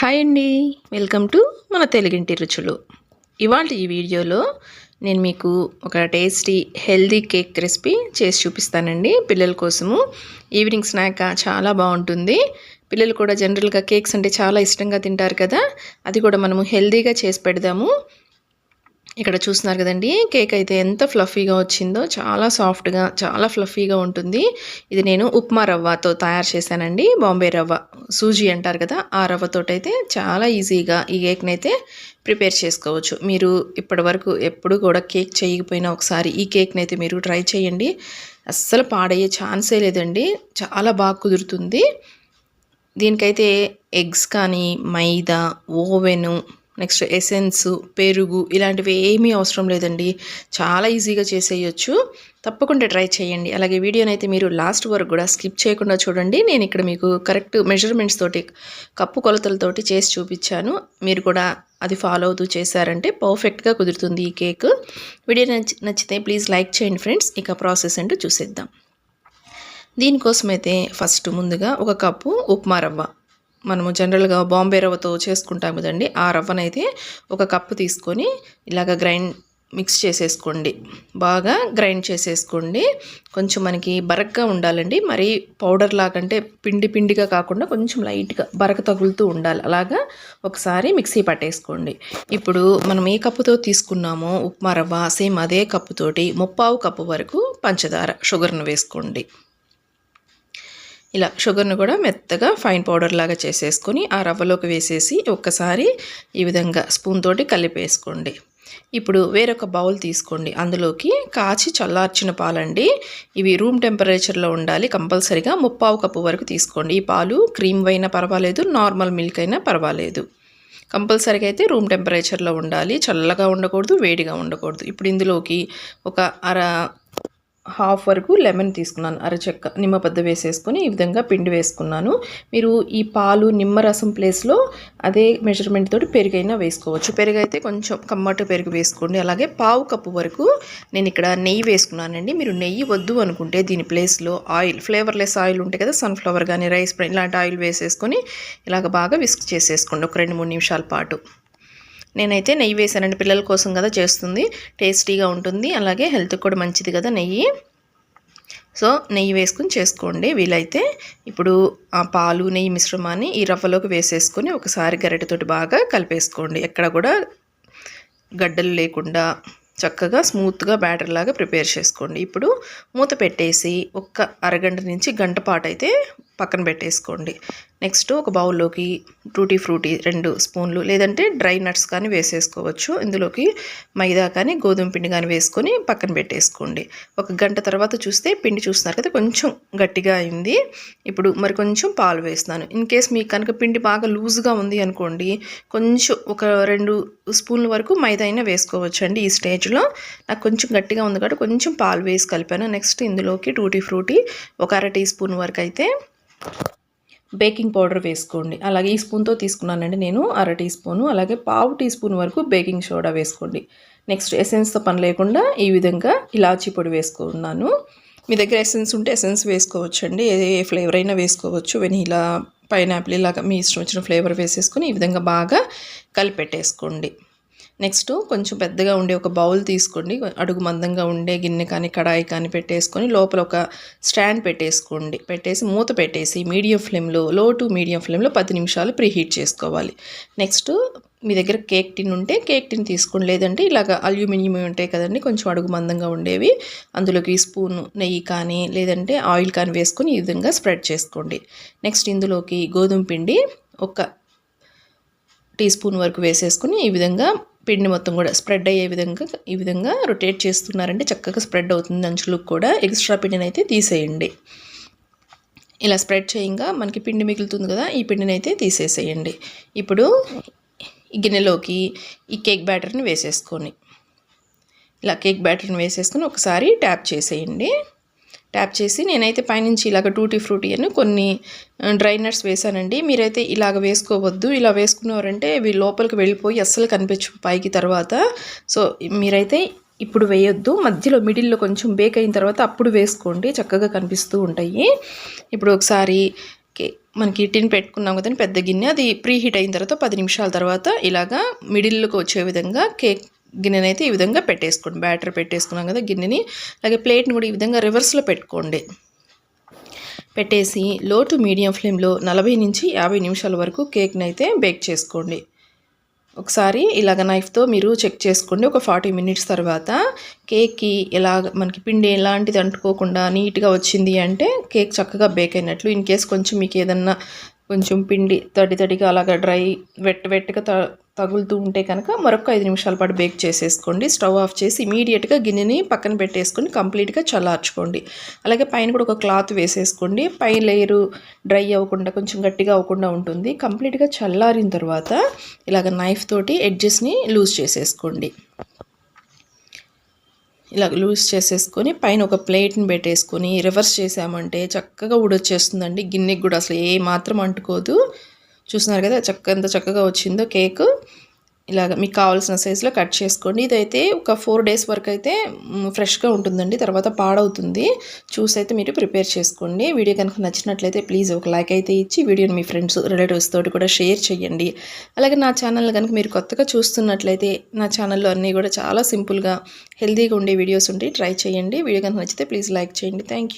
Hi అండి. Welcome to మన తెలుగింటి రుచులు. ఇవాళ ఈ వీడియోలో నేను మీకు ఒక టేస్టీ హెల్దీ కేక్ రెసిపీ చేసి చూపిస్తానండి. పిల్లల కోసము. ఈవినింగ్ స్నాక్ చాలా బాగుంటుంది. పిల్లలు కూడా జనరల్గా కేక్స్ అంటే చాలా ఇష్టంగా తింటారు కదా. అది కూడా మనము హెల్దీగా చేసి పెడదాము. ఇక్కడ చూస్తున్నారు కదండి కేక్ అయితే ఎంత ఫ్లఫీగా వచ్చిందో చాలా సాఫ్ట్గా చాలా ఫ్లఫీగా ఉంటుంది. ఇది నేను ఉప్మా రవ్వతో తయారు చేశానండి బాంబే రవ్వ. సూజీ అంటారు కదా ఆ రవ్వతోటైతే అయితే చాలా ఈజీగా ఈ కేక్ని అయితే ప్రిపేర్ చేసుకోవచ్చు. మీరు ఇప్పటి వరకు ఎప్పుడు కూడా కేక్ చేయకపోయినా ఒకసారి ఈ కేక్ని అయితే మీరు ట్రై చేయండి. అస్సలు పాడయ్యే ఛాన్సే లేదండి. చాలా బాగా కుదురుతుంది. దీనికైతే ఎగ్స్ కానీ మైదా ఓవెను నెక్స్ట్ ఎసెన్స్ పెరుగు ఇలాంటివి ఏమీ అవసరం లేదండి. చాలా ఈజీగా చేసేయచ్చు. తప్పకుండా ట్రై చేయండి. అలాగే వీడియోని అయితే మీరు లాస్ట్ వరకు కూడా స్కిప్ చేయకుండా చూడండి. నేను ఇక్కడ మీకు కరెక్ట్ మెజర్మెంట్స్ తోటి కప్పు కొలతలతోటి చేసి చూపించాను. మీరు కూడా అది ఫాలో అవుతూ చేశారంటే పర్ఫెక్ట్గా కుదురుతుంది ఈ కేక్ వీడియో నచ్చి నచ్చితే ప్లీజ్ లైక్ చేయండి ఫ్రెండ్స్ ఇక ప్రాసెస్ ఏంటో చూసేద్దాం. దీనికోసం అయితే ఫస్ట్ ముందుగా ఒక కప్పు ఉప్మా రవ్వ. మనము జనరల్గా బాంబే రవ్వతో చేసుకుంటాం కదండి ఆ రవ్వనైతే ఒక కప్పు తీసుకొని ఇలాగ గ్రైండ్ మిక్స్ చేసేసుకోండి. బాగా గ్రైండ్ చేసేసుకోండి. కొంచెం మనకి బరకగా ఉండాలండి. మరి పౌడర్ లాగంటే పిండి పిండిగా కాకుండా కొంచెం లైట్గా బరక తగులుతూ ఉండాలి. అలాగా ఒకసారి మిక్సీ పట్టేసుకోండి. ఇప్పుడు మనం ఏ కప్పుతో తీసుకున్నామో ఉప్మా రవ్వ సేమ్ అదే కప్పుతోటి ముప్పావు కప్పు వరకు పంచదార షుగర్ను వేసుకోండి. ఇలా షుగర్ను కూడా మెత్తగా ఫైన్ పౌడర్ లాగా చేసేసుకొని ఆ రవ్వలోకి వేసేసి ఒక్కసారి ఈ విధంగా స్పూన్ తోటి కలిపేసుకోండి. ఇప్పుడు వేరొక బౌల్ తీసుకోండి. అందులోకి కాచి చల్లార్చిన పాలండి. ఇవి రూమ్ టెంపరేచర్లో ఉండాలి. కంపల్సరిగా ముప్పావు కప్పు వరకు తీసుకోండి. ఈ పాలు క్రీమ్ అయినా పర్వాలేదు నార్మల్ మిల్క్ అయినా పర్వాలేదు. కంపల్సరీగా అయితే రూమ్ టెంపరేచర్లో ఉండాలి. చల్లగా ఉండకూడదు వేడిగా ఉండకూడదు. ఇప్పుడు ఇందులోకి ఒక అర హాఫ్ వరకు లెమన్ తీసుకున్నాను అరచెక్క నిమ్మపద్ద వేసేసుకొని ఈ విధంగా పిండి వేసుకున్నాను. మీరు ఈ పాలు నిమ్మరసం ప్లేస్లో అదే మెజర్మెంట్ తోటి పెరుగైనా వేసుకోవచ్చు. పెరుగు అయితే కొంచెం కమ్మట పెరుగు వేసుకోండి. అలాగే పావు కప్పు వరకు నేను ఇక్కడ నెయ్యి వేసుకున్నానండి. మీరు నెయ్యి వద్దు అనుకుంటే దీని ప్లేస్లో ఆయిల్ ఫ్లేవర్లెస్ ఆయిల్ ఉంటాయి కదా సన్ఫ్లవర్ కానీ రైస్ ఇలాంటి ఆయిల్ వేసేసుకొని ఇలాగ బాగా విస్క్ చేసేసుకోండి. ఒక రెండు మూడు నిమిషాల పాటు. నేనైతే నెయ్యి వేసానండి పిల్లల కోసం కదా చేస్తుంది. టేస్టీగా ఉంటుంది అలాగే హెల్త్కి కూడా మంచిది కదా నెయ్యి. సో నెయ్యి వేసుకుని చేసుకోండి. వీలైతే ఇప్పుడు ఆ పాలు నెయ్యి మిశ్రమాన్ని ఈ రవ్వలోకి వేసేసుకొని ఒకసారి గరిటెతోటి బాగా కలిపేసుకోండి. ఎక్కడ కూడా గడ్డలు లేకుండా చక్కగా స్మూత్గా బ్యాటర్ లాగా ప్రిపేర్ చేసుకోండి. ఇప్పుడు మూత పెట్టేసి ఒక్క అరగంట నుంచి గంట పాటు అయితే పక్కన పెట్టేసుకోండి. నెక్స్ట్ ఒక బౌల్లోకి టూటీ ఫ్రూటీ రెండు స్పూన్లు లేదంటే డ్రై నట్స్ కానీ వేసేసుకోవచ్చు. ఇందులోకి మైదా కానీ గోధుమ పిండి కానీ వేసుకొని పక్కన పెట్టేసుకోండి. ఒక గంట తర్వాత చూస్తే పిండి చూస్తున్నారు కదా కొంచెం గట్టిగా అయింది. ఇప్పుడు మరి కొంచెం పాలు వేస్తున్నాను. ఇన్ కేస్ మీకు కనుక పిండి బాగా లూజ్గా ఉంది అనుకోండి కొంచెం ఒక రెండు స్పూన్ల వరకు మైదా అయినా వేసుకోవచ్చు అండి ఈ స్టేజ్లో. నాకు కొంచెం గట్టిగా ఉంది కాబట్టి కొంచెం పాలు వేసి కలిపాను. నెక్స్ట్ ఇందులోకి టూటీ ఫ్రూటీ ఒక అర టీ స్పూన్ వరకు అయితే బేకింగ్ పౌడర్ వేసుకోండి. అలాగే ఈ స్పూన్తో తీసుకున్నానండి నేను అర టీ స్పూను. అలాగే పావు టీ స్పూన్ వరకు బేకింగ్ సోడా వేసుకోండి. నెక్స్ట్ ఎసెన్స్తో పని లేకుండా ఈ విధంగా ఇలాచీ పొడి వేసుకున్నాను. మీ దగ్గర ఎసెన్స్ ఉంటే ఎసెన్స్ వేసుకోవచ్చు అండి ఏ ఫ్లేవర్ అయినా వేసుకోవచ్చు. వెనీలా పైనాపిల్ ఇలాగా మీ ఇష్టం వచ్చిన ఫ్లేవర్ వేసేసుకుని ఈ విధంగా బాగా కలిపెట్టేసుకోండి. నెక్స్ట్ కొంచెం పెద్దగా ఉండే ఒక బౌల్ తీసుకోండి. అడుగు మందంగా ఉండే గిన్నె కానీ కడాయి కానీ పెట్టేసుకొని లోపల ఒక స్టాండ్ పెట్టేసుకోండి. పెట్టేసి మూత పెట్టేసి మీడియం ఫ్లేమ్లో లో టు మీడియం ఫ్లేమ్లో పది నిమిషాలు ప్రీహీట్ చేసుకోవాలి. నెక్స్ట్ మీ దగ్గర కేక్ టిన్ ఉంటే కేక్ టిన్ తీసుకోండి. లేదంటే ఇలాగ అల్యూమినియం ఉంటాయి కదండి కొంచెం అడుగు మందంగా ఉండేవి. అందులోకి స్పూన్ నెయ్యి కానీ లేదంటే ఆయిల్ కానీ వేసుకొని ఈ విధంగా స్ప్రెడ్ చేసుకోండి. నెక్స్ట్ ఇందులోకి గోధుమ పిండి ఒక టీ స్పూన్ వరకు వేసేసుకుని ఈ విధంగా పిండి మొత్తం కూడా స్ప్రెడ్ అయ్యే విధంగా ఈ విధంగా రొటేట్ చేస్తున్నారంటే చక్కగా స్ప్రెడ్ అవుతుంది అంచులకు కూడా. ఎక్స్ట్రా పిండిని అయితే తీసేయండి. ఇలా స్ప్రెడ్ చేయంగా మనకి పిండి మిగులుతుంది కదా ఈ పిండిని అయితే తీసేసేయండి. ఇప్పుడు గిన్నెలోకి ఈ కేక్ బ్యాటర్ని వేసేసుకొని ఇలా కేక్ బ్యాటర్ని వేసేసుకొని ఒకసారి ట్యాప్ చేసేయండి. ట్యాప్ చేసి నేనైతే పైనుంచి ఇలాగ టూటీ ఫ్రూటీ అని కొన్ని డ్రై నట్స్ వేసానండి మీరైతే ఇలాగ వేసుకోవద్దు. ఇలా వేసుకున్నారంటే ఇవి లోపలికి వెళ్ళిపోయి అస్సలు కనిపించు పైకి తర్వాత. సో మీరైతే ఇప్పుడు వేయొద్దు. మధ్యలో మిడిల్లో కొంచెం బేక్ అయిన తర్వాత అప్పుడు వేసుకోండి. చక్కగా కనిపిస్తూ ఉంటాయి. ఇప్పుడు ఒకసారి మనకి టిన్ పెట్టుకున్నాం కదండి పెద్ద గిన్నె. అది ప్రీ హీట్ అయిన తర్వాత పది నిమిషాల తర్వాత ఇలాగా మిడిల్లోకి వచ్చే విధంగా కేక్ గిన్నెని అయితే ఈ విధంగా పెట్టేసుకోండి. బ్యాటర్ పెట్టేసుకున్నాం కదా గిన్నెని. అలాగే ప్లేట్ని కూడా ఈ విధంగా రివర్స్లో పెట్టుకోండి. పెట్టేసి లో టు మీడియం ఫ్లేమ్లో నలభై నుంచి యాభై నిమిషాల వరకు కేక్ని అయితే బేక్ చేసుకోండి. ఒకసారి ఇలాగ నైఫ్తో మీరు చెక్ చేసుకోండి. ఒక ఫార్టీ మినిట్స్ తర్వాత కేక్కి ఎలా మనకి పిండి ఎలాంటిది అంటుకోకుండా నీట్గా వచ్చింది అంటే కేక్ చక్కగా బేక్ అయినట్లు. ఇన్ కేస్ కొంచెం మీకు ఏదన్నా కొంచెం పిండి తడి తడిగా అలాగ డ్రై వెట్ వెట్గా త తగులుతూ ఉంటే కనుక మరొక ఐదు నిమిషాల పాటు బేక్ చేసేసుకోండి. స్టవ్ ఆఫ్ చేసి ఇమీడియట్గా గిన్నెని పక్కన పెట్టేసుకొని కంప్లీట్గా చల్లార్చుకోండి. అలాగే పైన కూడా ఒక క్లాత్ వేసేసుకోండి. పై లేయరు డ్రై అవ్వకుండా కొంచెం గట్టిగా అవ్వకుండా ఉంటుంది. కంప్లీట్గా చల్లారిన తర్వాత ఇలాగ నైఫ్ తోటి ఎడ్జెస్ని లూజ్ చేసేసుకోండి. ఇలా లూజ్ చేసేసుకొని పైన ఒక ప్లేట్ని పెట్టేసుకొని రివర్స్ చేసామంటే చక్కగా ఉడొచ్చేస్తుందండి గిన్నెకి కూడా అసలు ఏ మాత్రం అంటుకోదు. చూస్తున్నారు కదా చక్క ఎంత చక్కగా వచ్చిందో కేక్. ఇలాగ మీకు కావాల్సిన సైజులో కట్ చేసుకోండి. ఇదైతే ఒక ఫోర్ డేస్ వరకు అయితే ఫ్రెష్గా ఉంటుందండి. తర్వాత పాడవుతుంది. చూసి అయితే మీరు ప్రిపేర్ చేసుకోండి. వీడియో కనుక నచ్చినట్లయితే ప్లీజ్ ఒక లైక్ అయితే ఇచ్చి వీడియోని మీ ఫ్రెండ్స్ రిలేటివ్స్ తోటి కూడా షేర్ చేయండి. అలాగే నా ఛానల్ కనుక మీరు కొత్తగా చూస్తున్నట్లయితే నా ఛానల్లో అన్నీ కూడా చాలా సింపుల్గా హెల్తీగా ఉండే వీడియోస్ ఉంటాయి ట్రై చేయండి. వీడియో కనుక నచ్చితే ప్లీజ్ లైక్ చేయండి. థ్యాంక్